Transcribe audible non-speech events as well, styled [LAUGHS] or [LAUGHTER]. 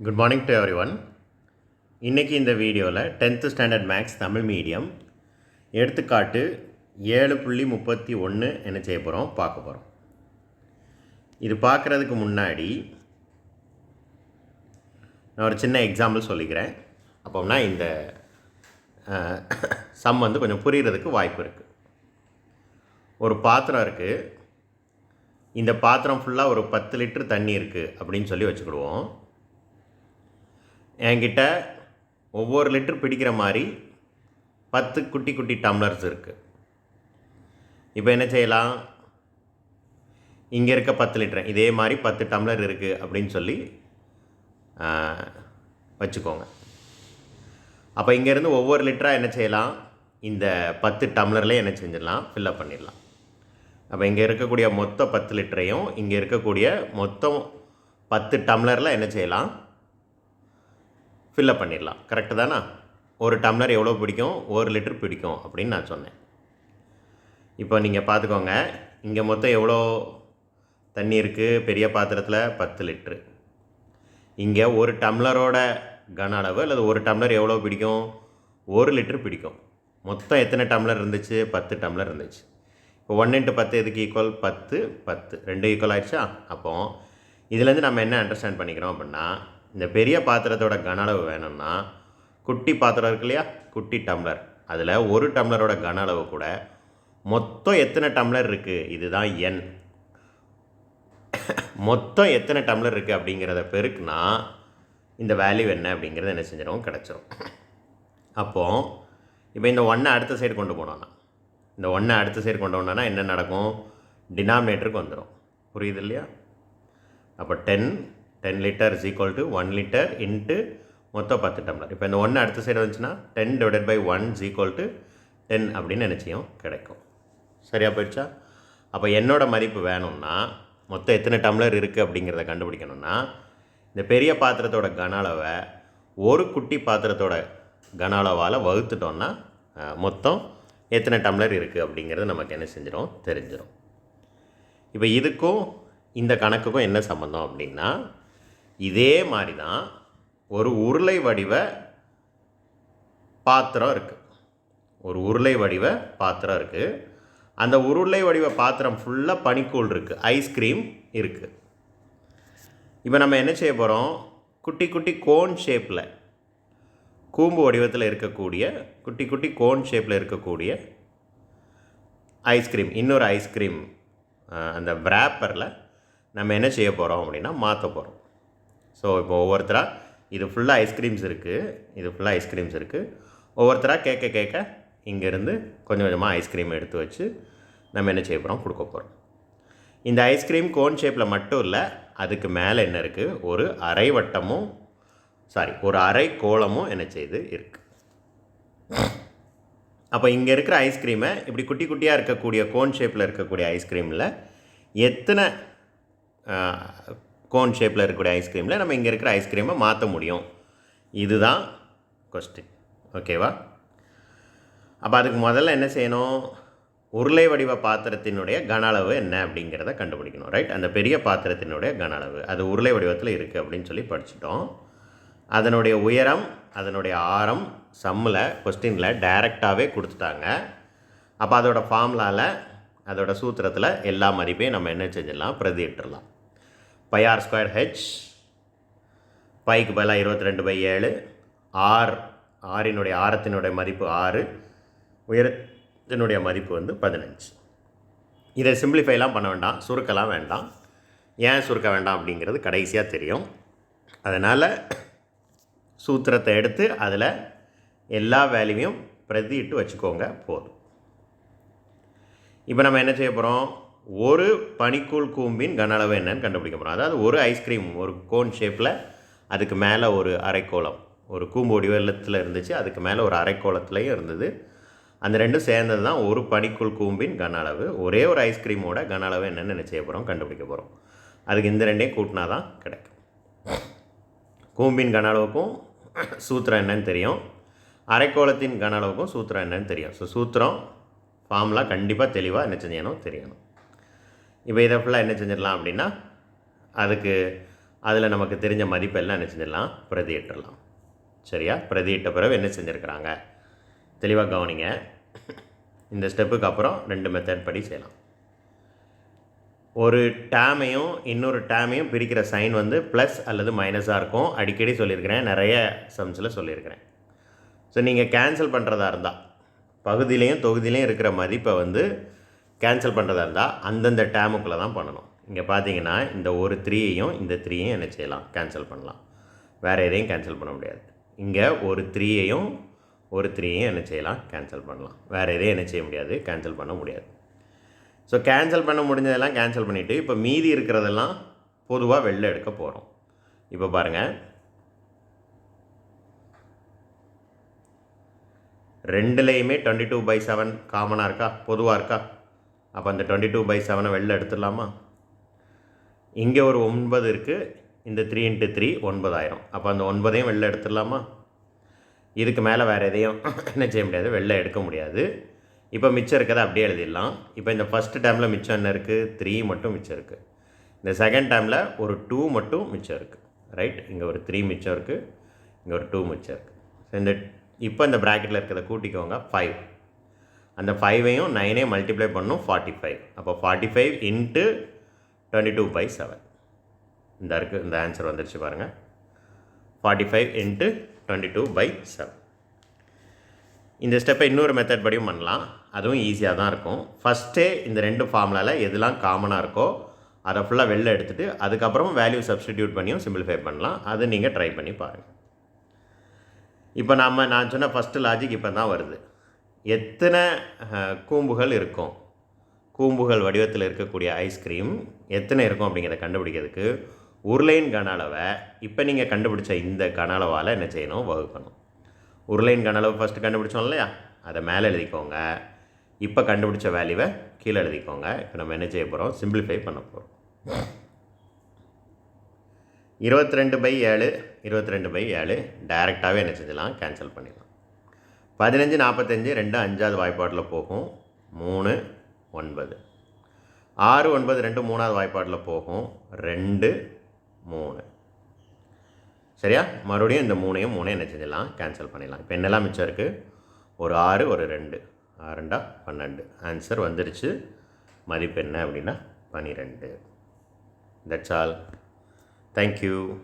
Good morning to every one இன்றைக்கி இந்த வீடியோவில் tenth standard maths Tamil medium எடுத்துக்காட்டு ஏழு புள்ளி முப்பத்தி ஒன்று என்ன செய்ய போகிறோம் பார்க்க போகிறோம் இது பார்க்குறதுக்கு முன்னாடி நான் ஒரு சின்ன எக்ஸாம்பிள் சொல்லிக்கிறேன். அப்போம்னா இந்த சம் வந்து கொஞ்சம் புரிகிறதுக்கு வாய்ப்பு இருக்குது ஒரு பாத்திரம் இருக்குது இந்த பாத்திரம் ஃபுல்லாக ஒரு பத்து லிட்டர் தண்ணி இருக்குது அப்படின்னு சொல்லி வச்சுக்கிடுவோம். என்கிட்ட ஒவ்வொரு லிட்டர் பிடிக்கிற மாதிரி பத்து குட்டி குட்டி டம்ளர்ஸ் இருக்குது இப்போ என்ன செய்யலாம்? இங்கே இருக்க பத்து லிட்டர் இதே மாதிரி பத்து டம்ளர் இருக்குது அப்படின்னு சொல்லி வச்சுக்கோங்க. அப்போ இங்கேருந்து ஒவ்வொரு லிட்டராக என்ன செய்யலாம்? இந்த பத்து டம்ளர்லேயே என்ன செஞ்சிடலாம்? ஃபில்லப் பண்ணிடலாம். அப்போ இங்கே இருக்கக்கூடிய மொத்த பத்து லிட்டரையும் இங்கே இருக்கக்கூடிய மொத்தம் பத்து டம்ளரில் என்ன செய்யலாம்? ஃபில்லப் பண்ணிடலாம். கரெக்டு தானே? ஒரு டம்ளர் எவ்வளோ பிடிக்கும்? ஒரு லிட்டர் பிடிக்கும் அப்படின்னு நான் சொன்னேன். இப்போ நீங்கள் பார்த்துக்கோங்க. இங்கே மொத்தம் எவ்வளோ தண்ணி இருக்குது பெரிய பாத்திரத்தில் பத்து லிட்ரு இங்கே ஒரு டம்ளரோட கன அளவு அல்லது ஒரு டம்ளர் எவ்வளோ பிடிக்கும்? ஒரு லிட்டர் பிடிக்கும். மொத்தம் எத்தனை டம்ளர் இருந்துச்சு? பத்து டம்ளர் இருந்துச்சு. இப்போ ஒன் இன்ட்டு பத்து எதுக்கு ஈக்குவல் பத்து பத்து. ரெண்டு ஈக்குவல் ஆயிடுச்சா? அப்போது இதுலேருந்து நம்ம என்ன அண்டர்ஸ்டாண்ட் பண்ணிக்கிறோம் அப்படின்னா இந்த பெரிய பாத்திரத்தோட கன அளவு வேணும்னா குட்டி பாத்திரம் இருக்கு இல்லையா? குட்டி டம்ளர். அதில் ஒரு டம்ளரோட கன அளவு கூட மொத்தம் எத்தனை டம்ளர் இருக்குது இதுதான் எண் மொத்தம் எத்தனை டம்ளர் இருக்குது அப்படிங்கிறத பெருக்குனா இந்த வேல்யூ என்ன அப்படிங்கிறது என்ன செஞ்சிடும்? கிடச்சிரும். அப்போது இப்போ இந்த ஒன்றை அடுத்த சைடு கொண்டு போனோன்னா இந்த ஒன்றை அடுத்த சைடு கொண்டு போனோன்னா என்ன நடக்கும்? டினாமினேட்டருக்கு வந்துடும் புரியுது இல்லையா? அப்போ ten ten litre is equal to one litre into மொத்தம் பத்து டம்ளர். இப்போ இந்த ஒன்று அடுத்த சைடு வந்துச்சுன்னா ten divided by one is equal to ten அப்படின்னு நினச்சியும் கிடைக்கும். சரியா போயிடுச்சா? அப்போ என்னோடய மதிப்பு வேணும்னா மொத்தம் எத்தனை டம்ளர் இருக்குது அப்படிங்கிறத கண்டுபிடிக்கணும்னா இந்த பெரிய பாத்திரத்தோட கன அளவை ஒரு குட்டி பாத்திரத்தோட கன அளவால் வகுத்துட்டோன்னா மொத்தம் எத்தனை டம்ளர் இருக்குது அப்படிங்கிறது நமக்கு என்ன செஞ்சிடும் தெரிஞ்சிடும் இப்போ இதுக்கும் இந்த கணக்குக்கும் என்ன சம்மந்தம் அப்படின்னா இதே மாதிரி தான் ஒரு உருளை வடிவ பாத்திரம் இருக்குது ஒரு உருளை வடிவ பாத்திரம் இருக்குது அந்த உருளை வடிவ பாத்திரம் ஃபுல்லாக பனிக்கூழ் இருக்குது ஐஸ்கிரீம் இருக்குது இப்போ நம்ம என்ன செய்ய போகிறோம் குட்டி குட்டி கோன் ஷேப்பில் கூம்பு வடிவத்தில் இருக்கக்கூடிய குட்டி குட்டி கோன் ஷேப்பில் இருக்கக்கூடிய ஐஸ்கிரீம் இன்னொரு ஐஸ்கிரீம் அந்த wrapperல நம்ம என்ன செய்ய போகிறோம் அப்படின்னா மாற்ற போகிறோம் ஸோ இப்போ ஒவ்வொருத்தராக இது ஃபுல்லாக ஐஸ்கிரீம்ஸ் இருக்குது இது ஃபுல்லாக ஐஸ்கிரீம்ஸ் இருக்குது ஒவ்வொருத்தராக கேட்க கேட்க இங்கேருந்து கொஞ்சம் கொஞ்சமாக ஐஸ்கிரீம் எடுத்து வச்சு நம்ம என்ன செய்ய போகிறோம் கொடுக்க போகிறோம் இந்த ஐஸ்கிரீம் கோன் ஷேப்பில் மட்டும் இல்லை அதுக்கு மேலே என்ன இருக்குது ஒரு அரை வட்டமும் சாரி ஒரு அரை கோலமும் என்ன செய்து இருக்குது அப்போ இங்கே இருக்கிற ஐஸ்கிரீமை இப்படி குட்டி குட்டியாக இருக்கக்கூடிய கோன் ஷேப்பில் இருக்கக்கூடிய ஐஸ்கிரீமில் எத்தனை கோன் ஷேப்பில் இருக்கக்கூடிய ஐஸ்கிரீமில் நம்ம இங்கே இருக்கிற ஐஸ்கிரீமை மாற்ற முடியும். இதுதான் கொஸ்டின் ஓகேவா அப்போ அதுக்கு முதல்ல என்ன செய்யணும்? உருளை வடிவ பாத்திரத்தினுடைய கன அளவு என்ன அப்படிங்கிறத கண்டுபிடிக்கணும் ரைட் அந்த பெரிய பாத்திரத்தினுடைய கன அளவு. அது உருளை வடிவத்தில் இருக்குது அப்படின்னு சொல்லி படிச்சிட்டோம். அதனுடைய உயரம் அதனுடைய ஆரம் சம்மில் கொஸ்டினில் டைரெக்டாகவே கொடுத்துட்டாங்க. அப்போ அதோட ஃபார்முலாவில் அதோடய சூத்திரத்தில் எல்லா மதிப்பையும் நம்ம என்ன செஞ்சிடலாம்? பிரதியிட்டுறலாம் பை ஆர் ஸ்கொயர் ஹெச் பைக்கு பதிலாக இருபத்தி ரெண்டு பை ஏழு ஆர் ஆரினுடைய ஆரத்தினுடைய மதிப்பு ஆறு உயரத்தினுடைய மதிப்பு வந்து பதினஞ்சு. இதை சிம்பிளிஃபைலாம் பண்ண வேண்டாம் சுருக்கலாம் வேண்டாம். ஏன் சுருக்க வேண்டாம் அப்படிங்கிறது கடைசியாக தெரியும். அதனால் சூத்திரத்தை எடுத்து அதில் எல்லா வேல்யூவையும் பிரதியிட்டு வச்சுக்கோங்க போதும். இப்போ நம்ம என்ன செய்ய போகிறோம் ஒரு பனிக்கூழ் கூம்பின் கன அளவு என்னன்னு கண்டுபிடிக்க போகிறோம் அதாவது ஒரு ஐஸ்கிரீம் ஒரு கோன் ஷேப்பில் அதுக்கு மேலே ஒரு அரைக்கோளம். ஒரு கூம்பு வடிவத்தில் இருந்துச்சு அதுக்கு மேலே ஒரு அரைக்கோளத்துலேயும் இருந்தது. அந்த ரெண்டும் சேர்ந்தது தான் ஒரு பனிக்கூழ் கூம்பின் கன அளவு ஒரே ஒரு ஐஸ்கிரீமோட கன அளவு என்னென்னு என்ன செய்ய போகிறோம் கண்டுபிடிக்க போகிறோம் அதுக்கு இந்த ரெண்டையும் கூட்டினா தான் கிடைக்கும். கூம்பின் கன அளவுக்கும் சூத்திரம் என்னன்னு தெரியும். அரைக்கோளத்தின் கன அளவுக்கும் சூத்திரம் என்னன்னு தெரியும். ஸோ சூத்திரம் ஃபார்முலா கண்டிப்பாக தெளிவாக என்ன செஞ்சணும் தெரியணும். இப்போ இதை ஃபுல்லாக என்ன செஞ்சிடலாம் அப்படின்னா அதுக்கு அதில் நமக்கு தெரிஞ்ச மதிப்பெல்லாம் என்ன செஞ்சிடலாம்? பிரதியிட்டுடலாம். சரியா? பிரதியிட்ட பிறகு என்ன செஞ்சுருக்கிறாங்க? தெளிவாக கவனிங்க. இந்த ஸ்டெப்புக்கு அப்புறம் ரெண்டு மெத்தட் படி செய்யலாம். ஒரு டேமையும் இன்னொரு டேமையும் பிரிக்கிற சைன் வந்து ப்ளஸ் அல்லது மைனஸாக இருக்கும். அடிக்கடி சொல்லியிருக்கிறேன். நிறைய சம்ஸில் சொல்லியிருக்கிறேன். ஸோ நீங்கள் கேன்சல் பண்ணுறதா இருந்தால் பகுதியிலையும் தொகுதியிலையும் இருக்கிற மதிப்பை வந்து கேன்சல் பண்ணுறதா இருந்தால் அந்தந்த டேமுக்குள்ளே தான் பண்ணணும். இங்கே பார்த்தீங்கன்னா இந்த ஒரு த்ரீயையும் இந்த த்ரீயையும் என்ன செய்யலாம்? கேன்சல் பண்ணலாம். வேறு எதையும் கேன்சல் பண்ண முடியாது. இங்கே ஒரு த்ரீயையும் ஒரு த்ரீயையும் என்ன செய்யலாம்? கேன்சல் பண்ணலாம். வேறு எதையும் என்ன செய்ய முடியாது. கேன்சல் பண்ண முடியாது. ஸோ கேன்சல் பண்ண முடிஞ்சதெல்லாம் கேன்சல் பண்ணிவிட்டு இப்போ மீதி இருக்கிறதெல்லாம் பொதுவாக வெளில எடுக்க போகிறோம் இப்போ பாருங்கள் ரெண்டுலேயுமே டுவெண்ட்டி டூ பை செவன் காமனாக இருக்கா? பொதுவாக இருக்கா? அப்போ அந்த டுவெண்ட்டி டூ பை செவனை வெளில எடுத்துடலாமா? இங்கே ஒரு ஒன்பது இருக்குது இந்த த்ரீ இன்ட்டு த்ரீ ஒன்பதாயிரம். அப்போ அந்த ஒன்பதையும் வெளில எடுத்துடலாமா? இதுக்கு மேலே வேறு எதையும் [LAUGHS] என்ன செய்ய முடியாது. வெளில எடுக்க முடியாது. இப்போ மிச்சம் இருக்கிறத அப்படியே எழுதிடலாம். இப்போ இந்த ஃபஸ்ட்டு டைமில் மிச்சம் என்ன இருக்குது த்ரீ மட்டும் மிச்சம் இருக்குது இந்த செகண்ட் டைமில் ஒரு டூ மட்டும் மிச்சம் இருக்குது ரைட் இங்கே ஒரு த்ரீ மிச்சம் இருக்குது இங்கே ஒரு டூ மிச்சம் இருக்குது ஸோ இந்த இப்போ இந்த ப்ராக்கெட்டில் இருக்கிறத கூட்டிக்கோங்க. ஃபைவ் அந்த ஃபைவையும் நைனே மல்டிப்ளை பண்ணும் ஃபார்ட்டி ஃபைவ் அப்போ forty five into twenty two by seven இந்த இருக்குது இந்த ஆன்சர் வந்துருச்சு பாருங்கள் forty five into twenty two by seven இந்த ஸ்டெப்பை இன்னொரு மெத்தட் படியும் பண்ணலாம். அதுவும் ஈஸியாக தான் இருக்கும். ஃபஸ்ட்டே இந்த ரெண்டு ஃபார்முலாவில் எதெல்லாம் காமனாக இருக்கோ அதை ஃபுல்லாக வெளில எடுத்துகிட்டு அதுக்கப்புறம் வேல்யூ சப்ஸ்டிடியூட் பண்ணியும் சிம்பிளிஃபை பண்ணலாம். அது நீங்கள் ட்ரை பண்ணி பாருங்கள் இப்போ நாம் நான் சொன்ன ஃபஸ்ட்டு லாஜிக் இப்போ தான் வருது. எத்தனை கூம்புகள் இருக்கும்? கூம்புகள் வடிவத்தில் இருக்கக்கூடிய ஐஸ்கிரீம் எத்தனை இருக்கும் அப்படிங்கிறத கண்டுபிடிக்கிறதுக்கு உருளையின் கன அளவை இப்போ நீங்கள் கண்டுபிடிச்ச இந்த கன அளவால் என்ன செய்யணும்? வகுக்கணும். உருளையின் கன அளவு ஃபஸ்ட்டு கண்டுபிடிச்சோம் இல்லையா? அதை மேலே எழுதிக்கோங்க. இப்போ கண்டுபிடிச்ச வேல்யூவை கீழே எழுதிக்கோங்க. இப்போ நம்ம என்ன செய்ய போகிறோம் சிம்பிளிஃபை பண்ண போகிறோம் இருபத்தி ரெண்டு பை ஏழு இருபத்தி ரெண்டு பை ஏழு டைரெக்டாகவே என்ன செஞ்சலாம் கேன்சல் பண்ணிடலாம். பதினஞ்சு நாற்பத்தஞ்சு ரெண்டு அஞ்சாவது வாய்ப்பாட்டில் போகும். மூணு ஒன்பது. ஆறு ஒன்பது ரெண்டு மூணாவது வாய்ப்பாட்டில் போகும். ரெண்டு மூணு. சரியா? மறுபடியும் இந்த மூணையும் மூணையும் என்ன செஞ்சிடலாம்? கேன்சல் பண்ணிடலாம். இப்போ என்னெல்லாம் மிச்சம் இருக்குது ஒரு ஆறு ஒரு ரெண்டு. ஆறுண்டா? பன்னெண்டு. ஆன்சர் வந்துருச்சு. மதிப்பு என்ன அப்படின்னா பன்னிரெண்டு தட்ஸ் ஆல் தேங்க்யூ